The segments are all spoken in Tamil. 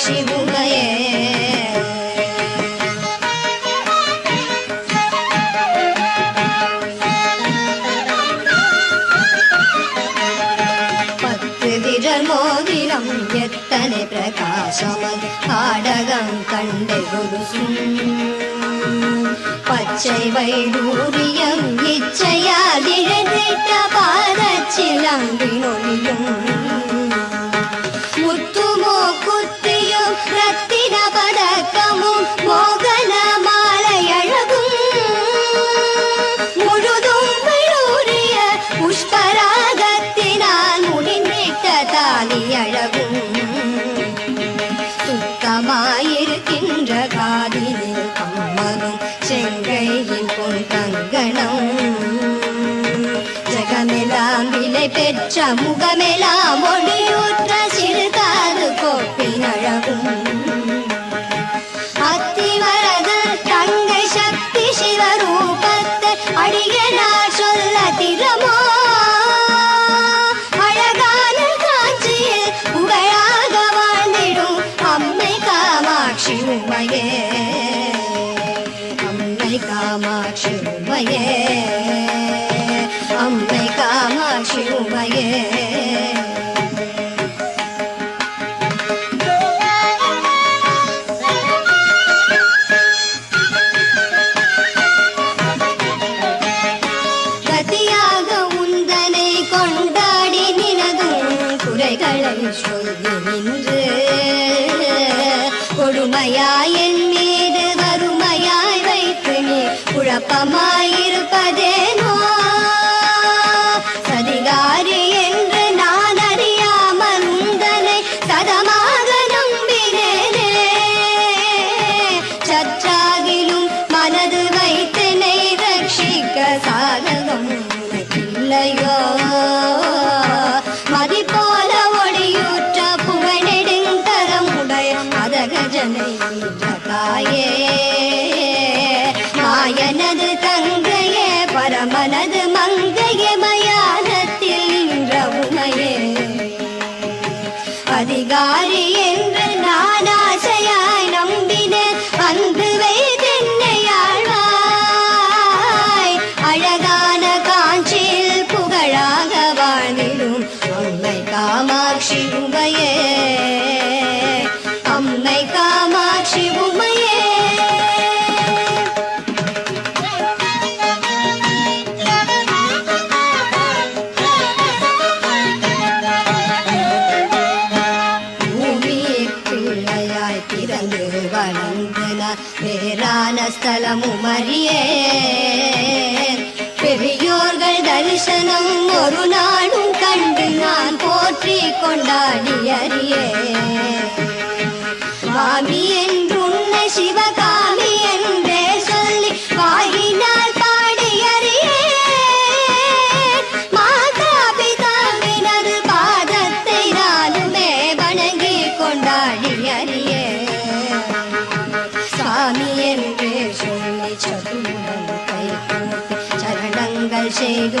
ಶಿವುಮಯೇ மோதிரம் எத்தனை பிரகாசமது பாடகம் கண்டு குருசும் பச்சை வைடூரியம் இச்சையாதிழந்திட்ட பாதச்சிலம்பினொழியும் முகமெலாம் ஒளியூற்ற சிறுகாது கோப்பின் அழகும் அத்திவரது தங்கை சக்தி சிவரூபத்தை அடிகளார் சொல்ல திறமோ? அழகான காட்சியில் புகழாக வாழ்ந்திடும் அம்மை காமாட்சி உமையே. அம்மை காமாட்சி உமையே. சிறப்பமாயிருப்பதே பெரியோர்கள் தரிசனம் ஒரு நாளும் கண்டு நான் போற்றி கொண்டாடியறியே ಮೆದು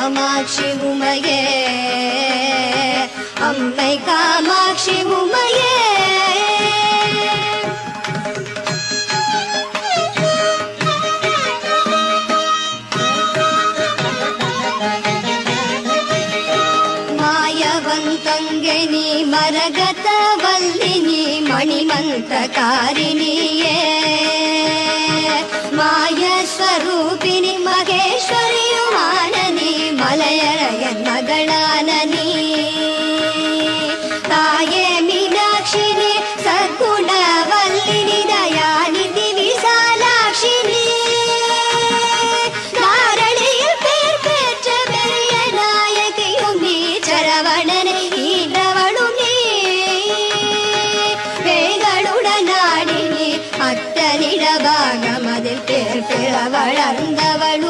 காமாட்சி உமையே அம்மை காமாட்சி உமையே. மாயவந்தங்கனி மரகத வல்லினி மணிமந்த காரிணியே. மலதாக மதில் பேர் பிழ வளர்ந்தவள்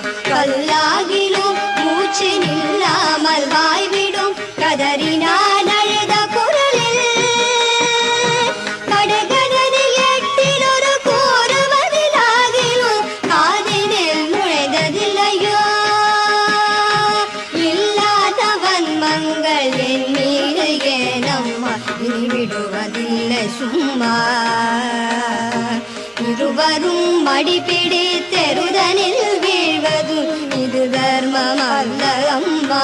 പിടിച്ചെറുതനിൽ വീഴ്വതും ഇത് ധർമ്മമല്ല അമ്പാ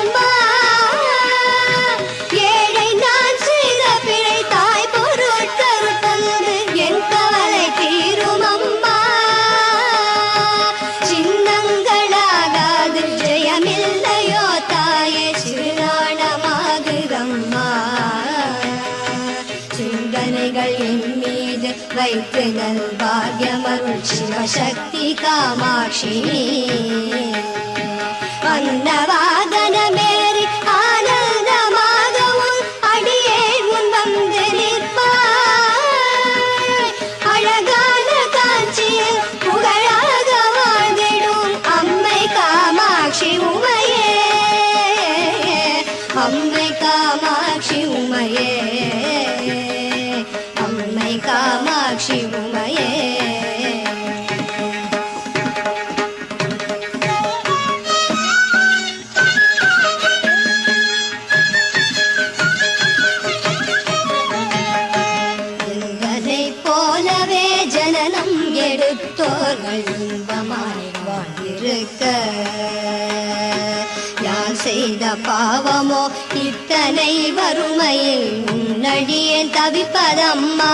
शिवशक्ति कामाक्षिणी। अन्न நாங்கள் இன்பமாய் வாழ்ந்திருக்க யான் செய்த பாவமோ இத்தனை வறுமையில் உன்னடியே தவிப்பதம்மா.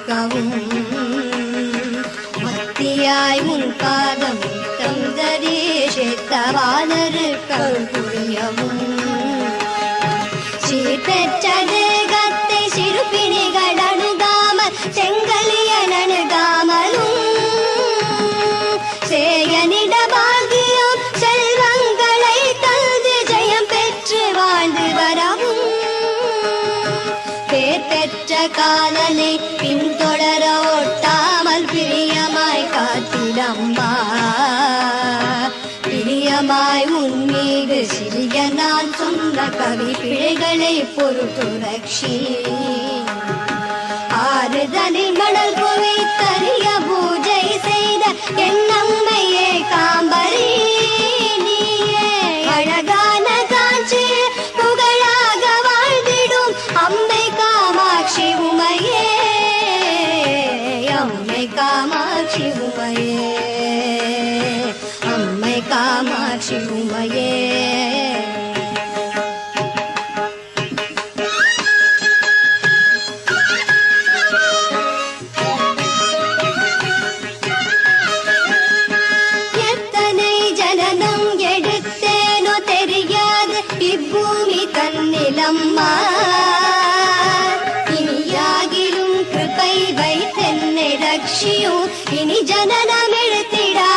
மறக்கவும் மத்தியாய் முன் मत्यायङ्कादं कं दरीशवानृकम् பாவி பிழைகளை பொருட்டு ரக்ஷி ஆறுதனை மணல் குவித்தறிய பூஜை செய்த என் அம்மையே காம்பரி. அழகான காட்சி புகழாக வாழ்ந்திடும் காமாட்சி உமையே. அம்மை காமாட்சி உமையே. இனி ஜனனம் எடுத்திடாமல்